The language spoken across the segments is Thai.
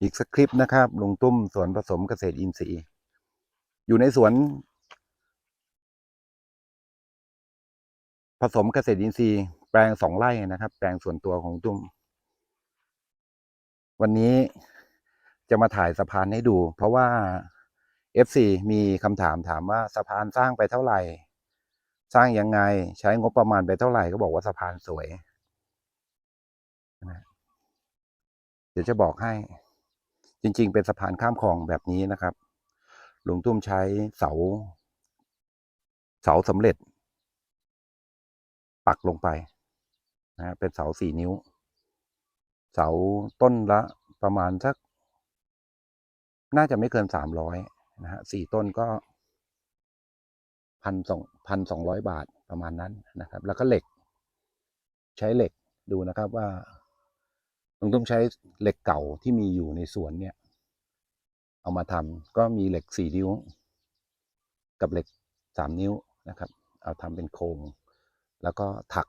อีกสักคลิปนะครับลุงตุ้มสวนผสมเกษตรอินทรีย์ อยู่ในสวน ผสมเกษตรอินทรีย์ แปลงสองไร่นะครับ แปลงส่วนตัวของตุ้ม วันนี้จะมาถ่ายสะพานให้ดู เพราะว่า FC มีคำถามถามว่าสะพานสร้างไปเท่าไหร่ สร้างยังไงใช้งบประมาณไปเท่าไหร่ก็บอกว่าสะพานสวย เดี๋ยวจะบอกให้ จริง ๆ เป็นสะพานข้ามคลองแบบนี้นะครับ หลุงตุ้มใช้เสา เสาสำเร็จ ปักลงไปนะฮะเป็นเสาสี่นิ้ว เสาต้นละประมาณสัก น่าจะไม่เกินสามร้อยนะฮะสี่ต้นก็พันสองพันสองร้อยบาทประมาณนั้นนะครับ แล้วก็เหล็ก ใช้เหล็กดูนะครับว่า ลุงตุ้มใช้เหล็กเก่าที่มีอยู่ในสวนเนี่ย เอามาทำก็มีเหล็กสี่นิ้ว กับเหล็กสามนิ้วนะครับ เอาทำเป็นโครง แล้วก็ถัก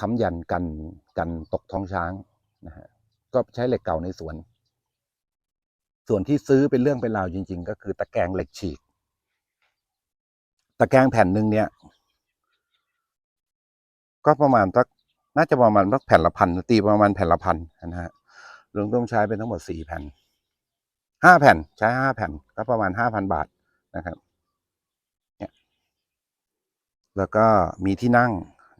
ค้ำยันกันกันตกท้องช้างนะฮะก็ใช้เหล็กเก่าในสวน ส่วนที่ซื้อเป็นเรื่องเป็นราวจริง ๆ ก็คือตะแกรงเหล็กฉีก ตะแกรงแผ่นหนึ่งเนี่ย ก็ประมาณสัก น่าจะประมาณสักแผ่นละพันตีประมาณแผ่นละพันนะฮะลุงต้องใช้เป็นทั้งหมดสี่แผ่นห้าแผ่นใช้ห้าแผ่นก็ประมาณห้าพันบาทนะครับเนี่ยแล้วก็มีที่นั่ง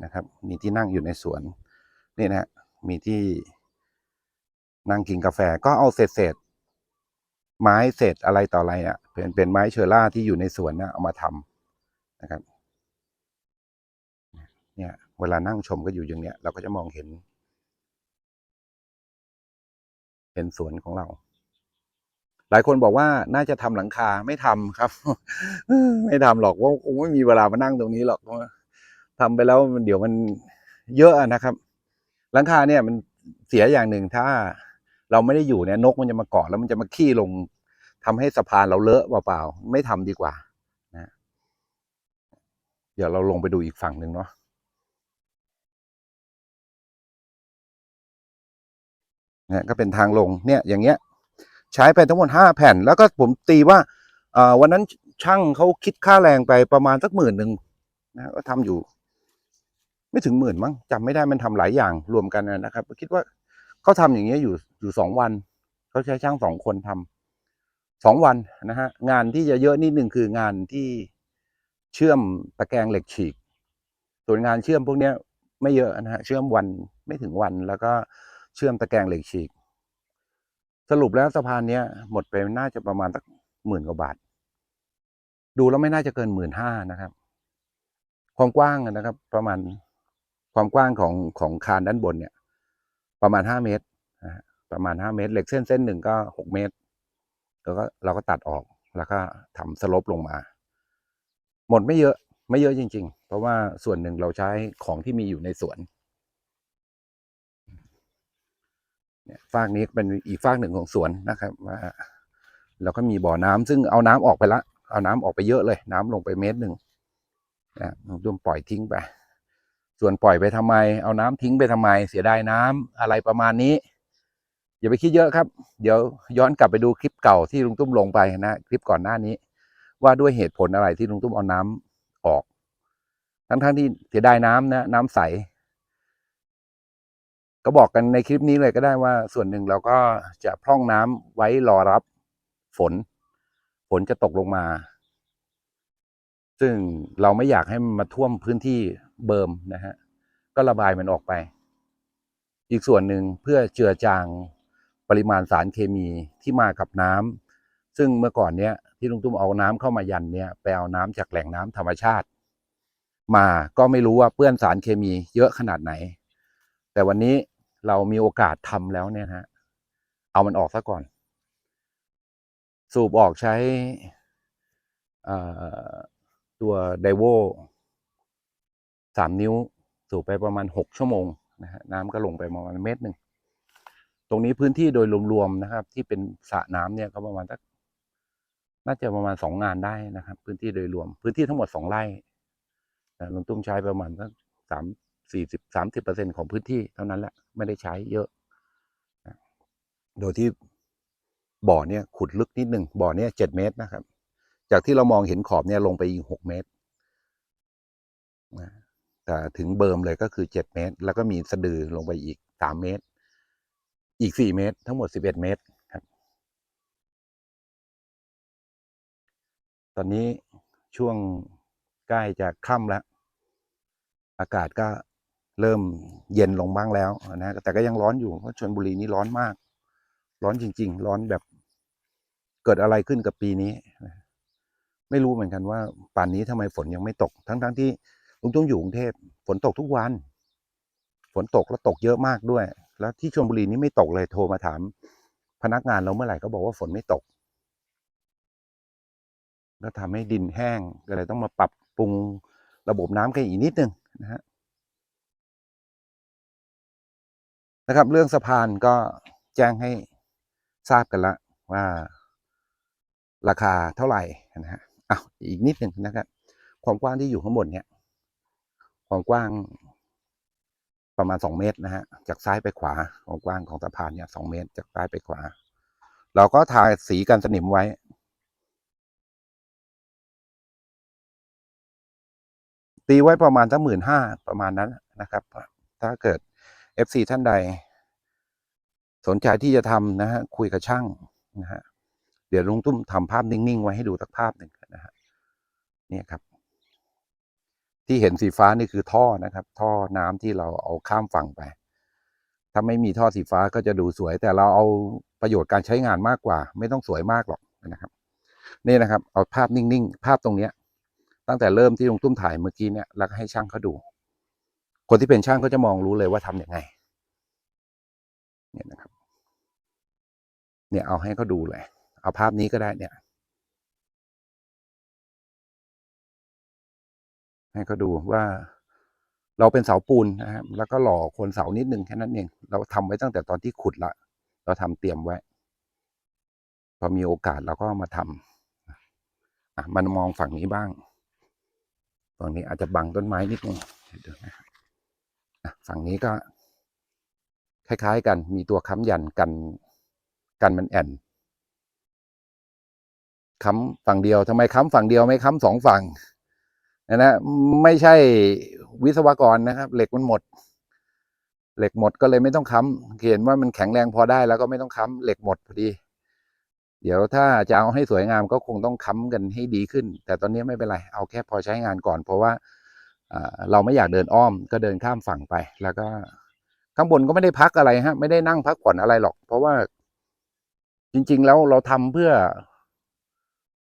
นะครับ มีที่นั่งอยู่ในสวนนี่นะฮะมีที่นั่งกินกาแฟก็เอาเศษเศษไม้เศษอะไรต่ออะไรอะเป็นเป็นไม้เชอร่าที่อยู่ในสวนนะเอามาทำนะครับ เนี่ย เวลานั่งชมก็อยู่อย่างเนี้ย เราก็จะมองเห็น เห็นสวนของเรา หลายคนบอกว่าน่าจะทำหลังคาไม่ทำครับ ไม่ทำหรอกว่าคงไม่มีเวลามานั่งตรงนี้หรอกเพราะว่าทำไปแล้วมันเดี๋ยวมันเยอะนะครับ หลังคาเนี่ยมันเสียอย่างหนึ่งถ้าเราไม่ได้อยู่เนี่ยนกมันจะมาเกาะแล้วมันจะมาขี้ลงทำให้สะพานเราเลอะเปล่าๆไม่ทำดีกว่านะเดี๋ยวเราลงไปดูอีกฝั่งหนึ่งเนาะ นี่ยก็เป็นทางลงเนี่ยอย่างเงี้ยใช้ไปทั้งหมดห้าแผ่น แล้วก็ผมตีว่าวันนั้นช่างเขาคิดค่าแรงไปประมาณสักหมื่นหนึ่งนะก็ทำอยู่ ไม่ถึงหมื่นมั้งจำไม่ได้มันทำหลายอย่างรวมกันนะครับ คิดว่าเขาทำอย่างเงี้ยอยู่อยู่สองวันเขาใช้ช่างสองคนทำสองวันนะฮะงานที่จะเยอะนิดหนึ่งคืองานที่เชื่อมตะแกรงเหล็กฉีกส่วนงานเชื่อมพวกเนี้ยไม่เยอะนะฮะเชื่อมวันไม่ถึงวันแล้วก็ เชื่อมตะแกรงเหล็กฉีก สรุปแล้วสะพานเนี้ยหมดไปน่าจะประมาณสักหมื่นกว่าบาท ดูแล้วไม่น่าจะเกินหมื่นห้านะครับ ความกว้างนะครับ ประมาณความกว้างของของคานด้านบนเนี่ย ประมาณห้าเมตรประมาณห้าเมตร เหล็กเส้นเส้นหนึ่งก็หกเมตรแล้วก็เราก็ตัดออกแล้วก็ทำสลบลงมา หมดไม่เยอะไม่เยอะจริง ๆ เพราะว่าส่วนหนึ่งเราใช้ของที่มีอยู่ในสวน เนี่ยฟากนี้เป็นอีกฟากหนึ่งของสวนนะครับว่าเราก็มีบ่อน้ำซึ่งเอาน้ำออกไปละเอาน้ำออกไปเยอะเลย น้ำลงไปเมตรหนึ่งนะดุมปล่อยทิ้งไป ส่วนปล่อยไปทำไม เอาน้ำทิ้งไปทำไม เสียดายน้ำอะไรประมาณนี้ อย่าไปคิดเยอะครับ เดี๋ยวย้อนกลับไปดูคลิปเก่าที่ลุงตุ้มลงไปนะคลิปก่อนหน้านี้ ว่าด้วยเหตุผลอะไรที่ลุงตุ้มเอาน้ำออก ทั้งๆที่เสียดายน้ำนะน้ำใส ก็บอกกันในคลิปนี้เลยก็ได้ว่าส่วนหนึ่งเราก็จะพร่องน้ำไว้รอรับฝน ฝนจะตกลงมา ซึ่งเราไม่อยากให้มันมาท่วมพื้นที่เบิมนะฮะ ก็ระบายมันออกไป อีกส่วนหนึ่งเพื่อเจือจางปริมาณสารเคมีที่มากับน้ำซึ่งเมื่อก่อนเนี้ยที่ลุงตุ้มเอาน้ำเข้ามายันเนี่ยไปเอาน้ำจากแหล่งน้ำธรรมชาติ มาก็ไม่รู้ว่าเปื้อนสารเคมีเยอะขนาดไหน แต่วันนี้เรามีโอกาสทำแล้วเนี่ยฮะ เอามันออกซะก่อน สูบออกใช้ตัวไดโวสามนิ้ว สูบไปประมาณหกชั่วโมงนะฮะน้ำก็ลงไปประมาณเมตรหนึ่ง ตรงนี้พื้นที่โดยรวมๆนะครับ ที่เป็นสระน้ำเนี่ยก็ประมาณสักน่าจะประมาณสองงานได้นะครับ พื้นที่โดยรวม พื้นที่ทั้งหมดสองไร่ลุงตุ้มใช้ประมาณสักสาม สี่สิบสามสิบเปอร์เซ็นของพื้นที่เท่านั้นแหละไม่ได้ใช้เยอะนะโดยที่บ่อเนี่ยขุดลึกนิดหนึ่งบ่อเนี่ยเจ็ดเมตรนะครับ จากที่เรามองเห็นขอบเนี่ยลงไปอีกหกเมตรนะแต่ถึงเบิร์มเลยก็คือเจ็ดเมตร แล้วก็มีสะดือลงไปอีกสามเมตร อีกสี่เมตร ทั้งหมดสิบเอ็ดเมตรครับ ตอนนี้ช่วงใกล้จะค่ำแล้ว อากาศก็ เริ่มเย็นลงบ้างแล้วนะแต่ก็ยังร้อนอยู่เพราะชนบุรีนี่ร้อนมาก ร้อนจริง ๆ ร้อนแบบเกิดอะไรขึ้นกับปีนี้ ไม่รู้เหมือนกันว่าป่านนี้ทำไมฝนยังไม่ตก ทั้งๆที่ลุงต้งอยู่กรุงเทพฝนตกทุกวัน ฝนตกแล้วตกเยอะมากด้วย แล้วที่ชลบุรีนี่ไม่ตกเลยโทรมาถาม พนักงานเราเมื่อไหร่ก็บอกว่าฝนไม่ตกก็ทำให้ดินแห้งก็เลยต้องมาปรับปรุงระบบน้ำกันอีกนิดนึงนะฮะ นะครับ เรื่องสะพานก็แจ้งให้ทราบกันละว่าราคาเท่าไหร่นะฮะอ้าวอีกนิดหนึ่งนะครับ ความกว้างที่อยู่ข้างบนเนี่ย ความกว้างประมาณสองเมตรนะฮะ จากซ้ายไปขวา ความกว้างของสะพานเนี่ยสองเมตร จากซ้ายไปขวา เราก็ทาสีกันสนิมไว้ ตีไว้ประมาณสักหมื่นห้าประมาณนั้นนะครับ ถ้าเกิด FC ท่านใด สนใจที่จะทำนะฮะคุยกับช่างนะฮะเดี๋ยวลุงตุ้มทำภาพนิ่ง ๆ ไว้ให้ดูสักภาพหนึ่งนะฮะเนี่ยครับ ที่เห็นสีฟ้านี่คือท่อนะครับ ท่อน้ำที่เราเอาข้ามฝั่งไป ถ้าไม่มีท่อสีฟ้าก็จะดูสวย แต่เราเอาประโยชน์การใช้งานมากกว่า ไม่ต้องสวยมากหรอกนะครับนี่นะครับ เอาภาพนิ่ง ๆ ภาพตรงเนี้ย ตั้งแต่เริ่มที่ลุงตุ้มถ่ายเมื่อกี้เนี่ยแล้วก็ให้ช่างเขาดู คนที่เป็นช่างก็จะมองรู้เลยว่าทำยังไง เนี่ยนะครับ เนี่ยเอาให้เขาดูเลย เอาภาพนี้ก็ได้เนี่ย ให้เขาดูว่าเราเป็นเสาปูนนะครับแล้วก็หล่อโคนเสานิดนึงแค่นั้นเอง เราทำไว้ตั้งแต่ตอนที่ขุดละ เราทำเตรียมไว้ พอมีโอกาสเราก็มาทำอะมันมองฝั่งนี้บ้าง ฝั่งนี้อาจจะบังต้นไม้นิดนึงเดี๋ยวนะครับ ฝั่งนี้ก็ คล้ายๆ กัน มีตัวค้ำยันกัน กันมันแอนค้ำฝั่งเดียวทำไมค้ำฝั่งเดียวไม่ค้ำสองฝั่งนะนะไม่ใช่วิศวกรนะครับ เหล็กมันหมด เหล็กหมดก็เลยไม่ต้องค้ำเห็นว่ามันแข็งแรงพอได้แล้วก็ไม่ต้องค้ำเหล็กหมดพอดี เดี๋ยวถ้าจะเอาให้สวยงามก็คงต้องค้ำกันให้ดีขึ้น แต่ตอนนี้ไม่เป็นไร เอาแค่พอใช้งานก่อน เพราะว่าอ่า เราไม่อยากเดินอ้อมก็เดินข้ามฝั่งไป แล้วก็ข้างบนก็ไม่ได้พักอะไรฮะ ไม่ได้นั่งพักผ่อนอะไรหรอก เพราะว่าจริง ๆ แล้วเราทำเพื่อ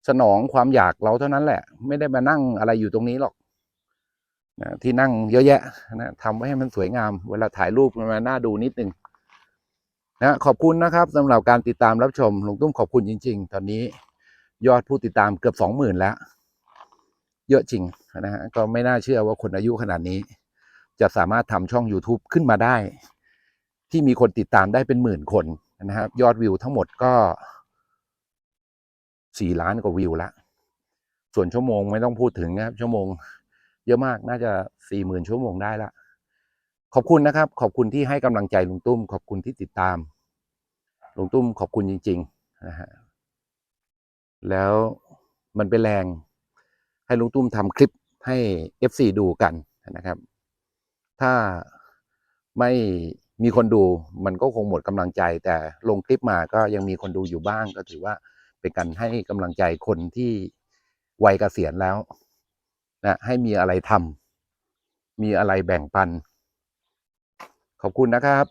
สนองความอยากเราเท่านั้นแหละ ไม่ได้มานั่งอะไรอยู่ตรงนี้หรอกนะที่นั่งเยอะแยะนะทำไว้ให้มันสวยงาม เวลาถ่ายรูปมันมาน่าดูนิดนึงนะขอบคุณนะครับสำหรับการติดตามรับชมลุงตุ้มขอบคุณจริง ๆ ตอนนี้ยอดผู้ติดตามเกือบสองหมื่นแล้ว เยอะจริง นะฮะก็ไม่น่าเชื่อว่าคนอายุขนาดนี้ จะสามารถทำช่อง YouTube ขึ้นมาได้ ที่มีคนติดตามได้เป็นหมื่นคนนะครับ ยอดวิวทั้งหมดก็สี่ล้านกว่าวิวละ ส่วนชั่วโมงไม่ต้องพูดถึงนะครับ ชั่วโมง เยอะมากน่าจะสี่หมื่นชั่วโมงได้ละ ขอบคุณนะครับ ขอบคุณที่ให้กำลังใจลุงตุ้ม ขอบคุณที่ติดตามลุงตุ้มขอบคุณจริงๆนะฮะแล้วมันเป็นแรงให้ลุงตุ้มทำคลิป ให้ FC ดูกันนะครับ ถ้าไม่มีคนดูมันก็คงหมดกำลังใจ แต่ลงคลิปมาก็ยังมีคนดูอยู่บ้าง ก็ถือว่าเป็นการให้กำลังใจคนที่วัยเกษียณแล้วนะให้มีอะไรทำมีอะไรแบ่งปัน ขอบคุณนะครับ